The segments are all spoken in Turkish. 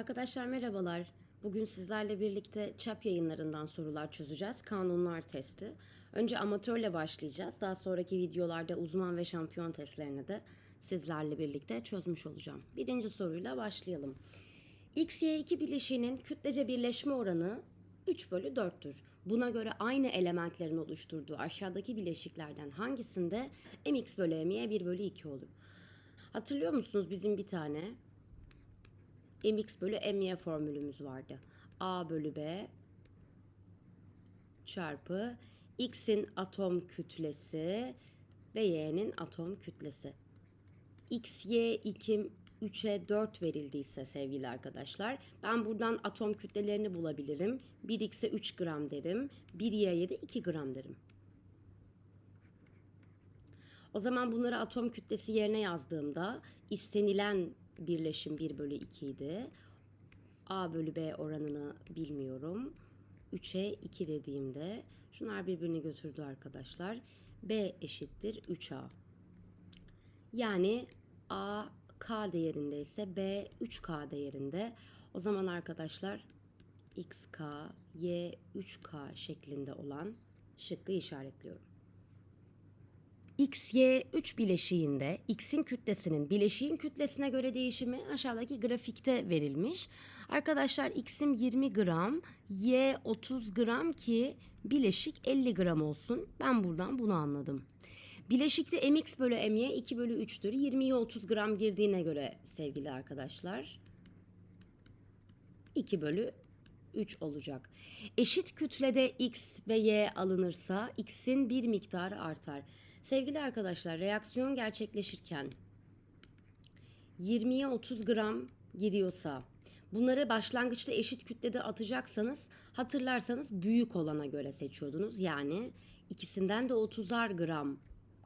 Arkadaşlar merhabalar. Bugün sizlerle birlikte çap yayınlarından sorular çözeceğiz. Kanunlar testi. Önce amatörle başlayacağız. Daha sonraki videolarda uzman ve şampiyon testlerini de sizlerle birlikte çözmüş olacağım. Birinci soruyla başlayalım. XY2 bileşiğinin kütlece birleşme oranı 3 bölü 4'tür. Buna göre aynı elementlerin oluşturduğu aşağıdaki bileşiklerden hangisinde mx bölü my 1 bölü 2 olur? Hatırlıyor musunuz bizim bir tane mx bölü my formülümüz vardı. a bölü b çarpı x'in atom kütlesi ve y'nin atom kütlesi. x, y, 2, 3'e 4 verildiyse sevgili arkadaşlar ben buradan atom kütlelerini bulabilirim. 1x'e 3 gram derim. 1y'ye de 2 gram derim. O zaman bunları atom kütlesi yerine yazdığımda istenilen birleşim 1 bölü 2 idi. A bölü B oranını bilmiyorum. 3'e 2 dediğimde şunlar birbirini götürdü arkadaşlar. B eşittir 3A. Yani A K değerinde ise B 3K değerinde. O zaman arkadaşlar XK, Y 3K şeklinde olan şıkkı işaretliyorum. X, Y 3 bileşiğinde X'in kütlesinin bileşiğin kütlesine göre değişimi aşağıdaki grafikte verilmiş. Arkadaşlar X'im 20 gram, Y 30 gram ki bileşik 50 gram olsun. Ben buradan bunu anladım. Bileşikte mx bölü my 2 bölü 3'tür. 20'ye 30 gram girdiğine göre sevgili arkadaşlar 2 bölü 3 olacak. Eşit kütlede x ve y alınırsa x'in bir miktarı artar. Sevgili arkadaşlar reaksiyon gerçekleşirken 20'ye 30 gram giriyorsa bunları başlangıçta eşit kütlede atacaksanız hatırlarsanız büyük olana göre seçiyordunuz. Yani ikisinden de 30'ar gram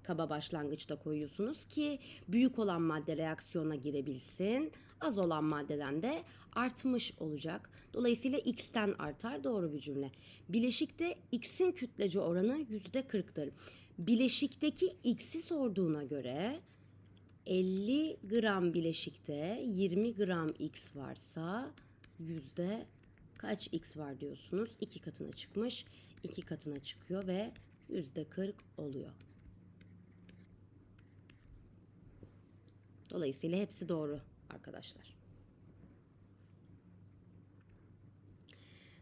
kaba başlangıçta koyuyorsunuz ki büyük olan madde reaksiyona girebilsin. Az olan maddeden de artmış olacak. Dolayısıyla x'ten artar doğru bir cümle. Bileşikte x'in kütlece oranı %40'tır. Bileşikteki x'i sorduğuna göre 50 gram bileşikte 20 gram x varsa yüzde kaç x var diyorsunuz? 2 katına çıkmış. 2 katına çıkıyor ve yüzde 40 oluyor. Dolayısıyla hepsi doğru arkadaşlar.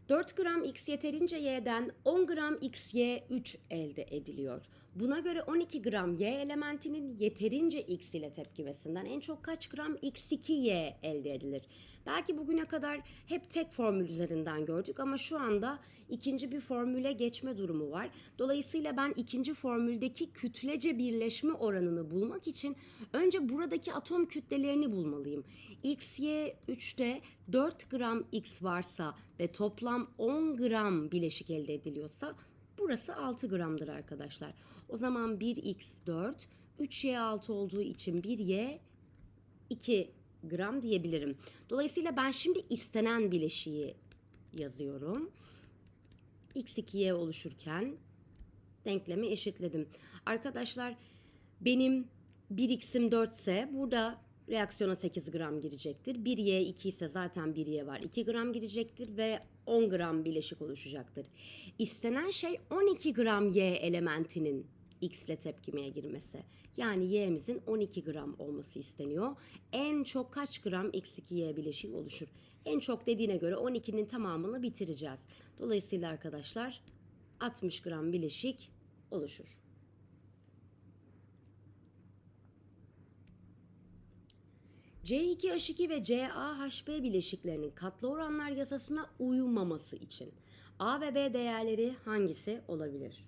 4 gram x yeterince y'den 10 gram xy 3 elde ediliyor. Buna göre 12 gram y elementinin yeterince x ile tepkimesinden en çok kaç gram x2y elde edilir? Belki bugüne kadar hep tek formül üzerinden gördük ama şu anda ikinci bir formüle geçme durumu var. Dolayısıyla ben ikinci formüldeki kütlece birleşme oranını bulmak için önce buradaki atom kütlelerini bulmalıyım. xy 3'te 4 gram x varsa ve toplam 10 gram bileşik elde ediliyorsa burası 6 gramdır arkadaşlar. O zaman 1x4, 3y6 olduğu için 1y 2 gram diyebilirim. Dolayısıyla ben şimdi istenen bileşiği yazıyorum. x2y oluşurken denklemi eşitledim. Arkadaşlar benim 1x'im 4 ise burada reaksiyona 8 gram girecektir. 1y 2 ise zaten 1y var 2 gram girecektir ve 10 gram bileşik oluşacaktır. İstenen şey 12 gram y elementinin x ile tepkimeye girmesi. Yani y'mizin 12 gram olması isteniyor. En çok kaç gram x2y bileşik oluşur? En çok dediğine göre 12'nin tamamını bitireceğiz. Dolayısıyla arkadaşlar 60 gram bileşik oluşur. C2H2 ve CaHB bileşiklerinin katlı oranlar yasasına uymaması için A ve B değerleri hangisi olabilir?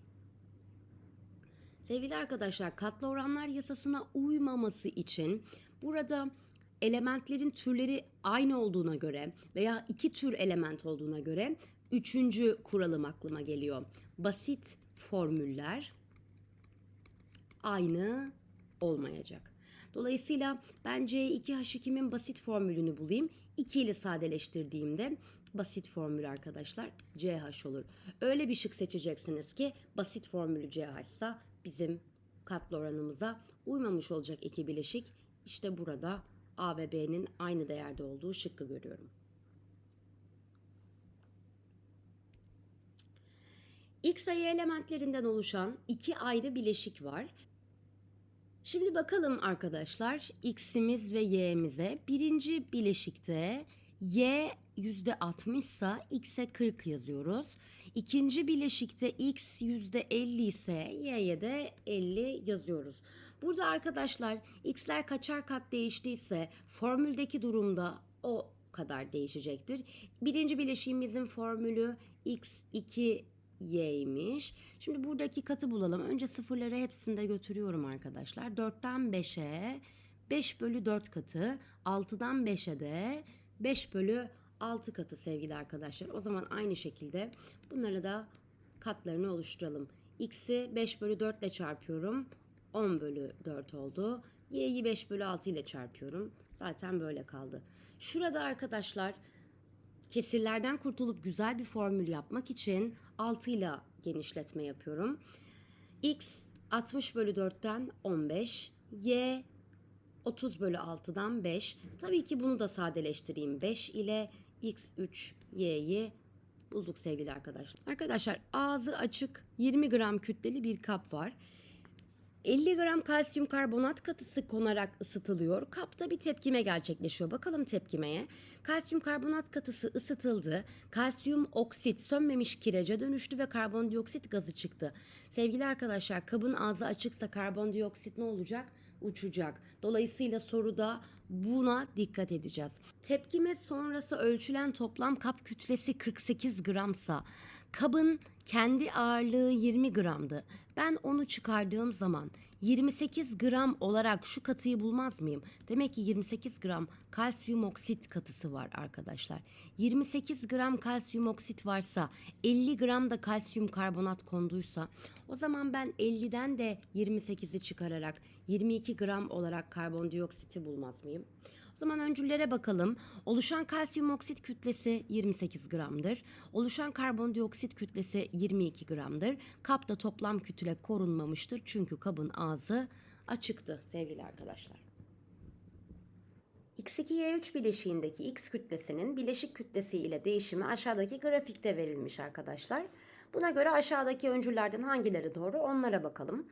Sevgili arkadaşlar katlı oranlar yasasına uymaması için burada elementlerin türleri aynı olduğuna göre veya iki tür element olduğuna göre üçüncü kuralım aklıma geliyor. Basit formüller aynı olmayacak. Dolayısıyla bence 2H2'min basit formülünü bulayım. 2 ile sadeleştirdiğimde basit formül arkadaşlar CH olur. Öyle bir şık seçeceksiniz ki basit formülü CH ise bizim katlı oranımıza uymamış olacak iki bileşik. İşte burada A ve B'nin aynı değerde olduğu şıkkı görüyorum. X ve Y elementlerinden oluşan iki ayrı bileşik var Şimdi bakalım arkadaşlar X'imiz ve Y'mize. Birinci bileşikte Y %60 ise X'e 40 yazıyoruz. İkinci bileşikte X %50 ise Y'ye de 50 yazıyoruz. Burada arkadaşlar X'ler kaçar kat değiştiyse formüldeki durumda o kadar değişecektir. Birinci bileşiğimizin formülü X2 y'ymiş. Şimdi buradaki katı bulalım. Önce sıfırları hepsinde götürüyorum arkadaşlar. 4'ten 5'e 5 bölü 4 katı. 6'dan 5'e de 5 bölü 6 katı sevgili arkadaşlar. O zaman aynı şekilde bunları da katlarını oluşturalım. X'i 5 bölü 4 ile çarpıyorum. 10 bölü 4 oldu. Y'yi 5 bölü 6 ile çarpıyorum. Zaten böyle kaldı. Şurada arkadaşlar kesirlerden kurtulup güzel bir formül yapmak için 6 ile genişletme yapıyorum. X 60 bölü 4'ten 15. Y 30 bölü 6'dan 5. Tabii ki bunu da sadeleştireyim. 5 ile X3 Y'yi bulduk sevgili arkadaşlar. Arkadaşlar ağzı açık 20 gram kütleli bir kap var. 50 gram kalsiyum karbonat katısı konarak ısıtılıyor. Kapta bir tepkime gerçekleşiyor. Bakalım tepkimeye. Kalsiyum karbonat katısı ısıtıldı. Kalsiyum oksit sönmemiş kirece dönüştü ve karbondioksit gazı çıktı. Sevgili arkadaşlar kabın ağzı açıksa karbondioksit ne olacak? Uçacak. Dolayısıyla soruda buna dikkat edeceğiz. Tepkime sonrası ölçülen toplam kap kütlesi 48 gramsa kabın kendi ağırlığı 20 gramdı. Ben onu çıkardığım zaman 28 gram olarak şu katıyı bulmaz mıyım? Demek ki 28 gram kalsiyum oksit katısı var arkadaşlar. 28 gram kalsiyum oksit varsa 50 gram da kalsiyum karbonat konduysa o zaman ben 50'den de 28'i çıkararak 22 gram olarak karbondioksiti bulmaz mıyım? O zaman öncüllere bakalım. Oluşan kalsiyum oksit kütlesi 28 gramdır. Oluşan karbondioksit kütlesi 22 gramdır. Kapta toplam kütle korunmamıştır çünkü kabın ağzı açıktı sevgili arkadaşlar. X2Y3 bileşiğindeki X kütlesinin bileşik kütlesi ile değişimi aşağıdaki grafikte verilmiş arkadaşlar. Buna göre aşağıdaki öncüllerden hangileri doğru onlara bakalım.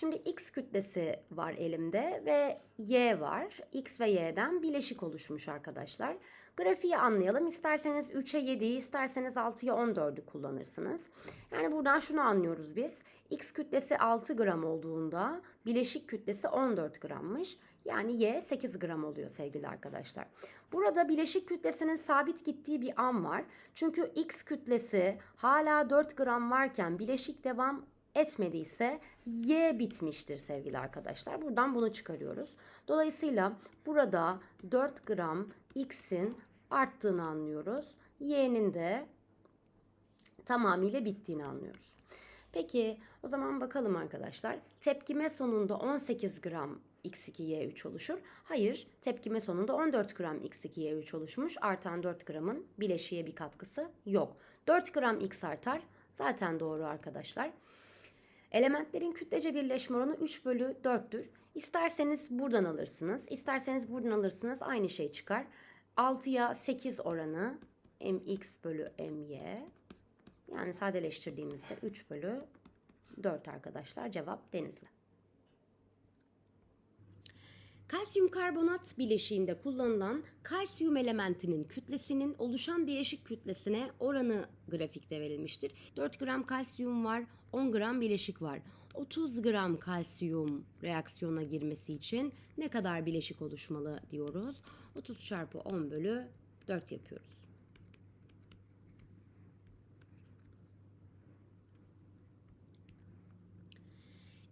Şimdi X kütlesi var elimde ve Y var. X ve Y'den bileşik oluşmuş arkadaşlar. Grafiği anlayalım. İsterseniz 3'e 7'yi, isterseniz 6'ya 14'ü kullanırsınız. Yani buradan şunu anlıyoruz biz. X kütlesi 6 gram olduğunda bileşik kütlesi 14 grammış. Yani Y 8 gram oluyor sevgili arkadaşlar. Burada bileşik kütlesinin sabit gittiği bir an var. Çünkü X kütlesi hala 4 gram varken bileşik devam etmediyse Y bitmiştir sevgili arkadaşlar. Buradan bunu çıkarıyoruz. Dolayısıyla burada 4 gram X'in arttığını anlıyoruz. Y'nin de tamamıyla bittiğini anlıyoruz. Peki o zaman bakalım arkadaşlar. Tepkime sonunda 18 gram X2Y3 oluşur. Hayır, tepkime sonunda 14 gram X2Y3 oluşmuş. Artan 4 gramın bileşiğe bir katkısı yok. 4 gram X artar. Zaten doğru arkadaşlar. Elementlerin kütlece birleşme oranı 3 bölü 4'tür. İsterseniz buradan alırsınız. isterseniz buradan alırsınız. Aynı şey çıkar. 6'ya 8 oranı mx bölü my. Yani sadeleştirdiğimizde 3 bölü 4 arkadaşlar. Cevap denizli. Kalsiyum karbonat bileşiğinde kullanılan kalsiyum elementinin kütlesinin oluşan bileşik kütlesine oranı grafikte verilmiştir. 4 gram kalsiyum var, 10 gram bileşik var. 30 gram kalsiyum reaksiyona girmesi için ne kadar bileşik oluşmalı diyoruz. 30 çarpı 10 bölü 4 yapıyoruz.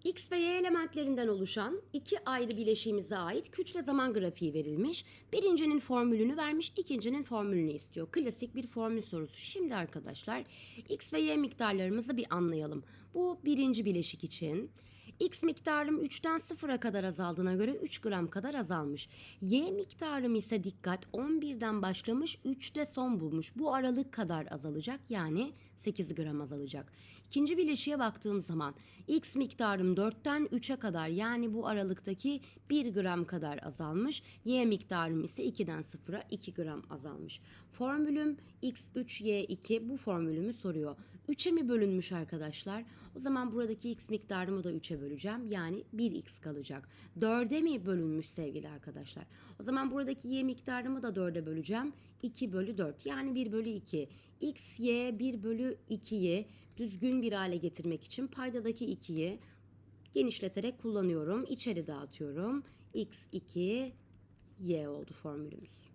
X ve Y elementlerinden oluşan iki ayrı bileşiğimize ait kütle zaman grafiği verilmiş. Birincinin formülünü vermiş, ikincinin formülünü istiyor. Klasik bir formül sorusu. Şimdi arkadaşlar X ve Y miktarlarımızı bir anlayalım. Bu birinci bileşik için. X miktarım 3'ten 0'a kadar azaldığına göre 3 gram kadar azalmış. Y miktarım ise dikkat 11'den başlamış 3'te son bulmuş. Bu aralık kadar azalacak yani 8 gram azalacak. İkinci bileşiğe baktığım zaman X miktarım 4'ten 3'e kadar yani bu aralıktaki 1 gram kadar azalmış. Y miktarım ise 2'den 0'a 2 gram azalmış. Formülüm X3Y2 bu formülümü soruyor. 3'e mi bölünmüş arkadaşlar? O zaman buradaki X miktarımı da 3'e böleceğim. Yani 1X kalacak. 4'e mi bölünmüş sevgili arkadaşlar? O zaman buradaki Y miktarımı da 4'e böleceğim. 2 bölü 4 yani 1 bölü 2. X, Y 1 bölü 2'yi düzgün bir hale getirmek için paydadaki 2'yi genişleterek kullanıyorum. İçeri dağıtıyorum. X2 Y oldu formülümüz.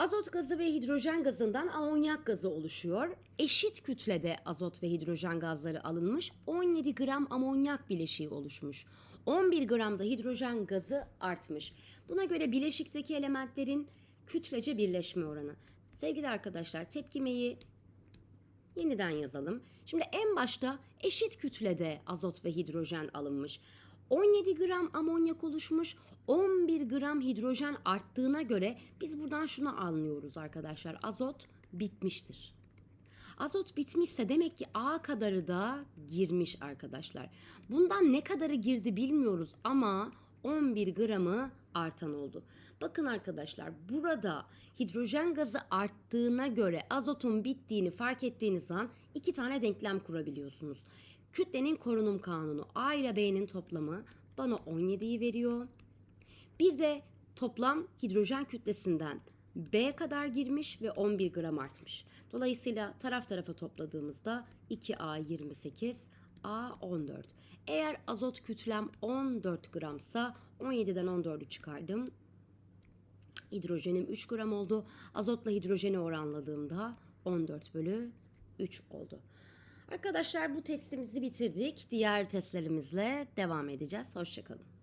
Azot gazı ve hidrojen gazından amonyak gazı oluşuyor. Eşit kütlede azot ve hidrojen gazları alınmış. 17 gram amonyak bileşiği oluşmuş. 11 gram da hidrojen gazı artmış. Buna göre bileşikteki elementlerin kütlece birleşme oranı. Sevgili arkadaşlar tepkimeyi yeniden yazalım. Şimdi en başta eşit kütlede azot ve hidrojen alınmış. 17 gram amonyak oluşmuş, 11 gram hidrojen arttığına göre biz buradan şunu anlıyoruz arkadaşlar. Azot bitmiştir. Azot bitmişse demek ki A kadarı da girmiş arkadaşlar. Bundan ne kadarı girdi bilmiyoruz ama 11 gramı artan oldu. Bakın arkadaşlar burada hidrojen gazı arttığına göre azotun bittiğini fark ettiğiniz an iki tane denklem kurabiliyorsunuz. Kütlenin korunum kanunu A ile B'nin toplamı bana 17'yi veriyor. Bir de toplam hidrojen kütlesinden B kadar girmiş ve 11 gram artmış. Dolayısıyla taraf tarafa topladığımızda 2A 28, A 14. Eğer azot kütlem 14 gramsa 17'den 14'ü çıkardım. Hidrojenim 3 gram oldu. Azotla hidrojeni oranladığımda 14 bölü 3 oldu. Arkadaşlar bu testimizi bitirdik. Diğer testlerimizle devam edeceğiz. Hoşçakalın.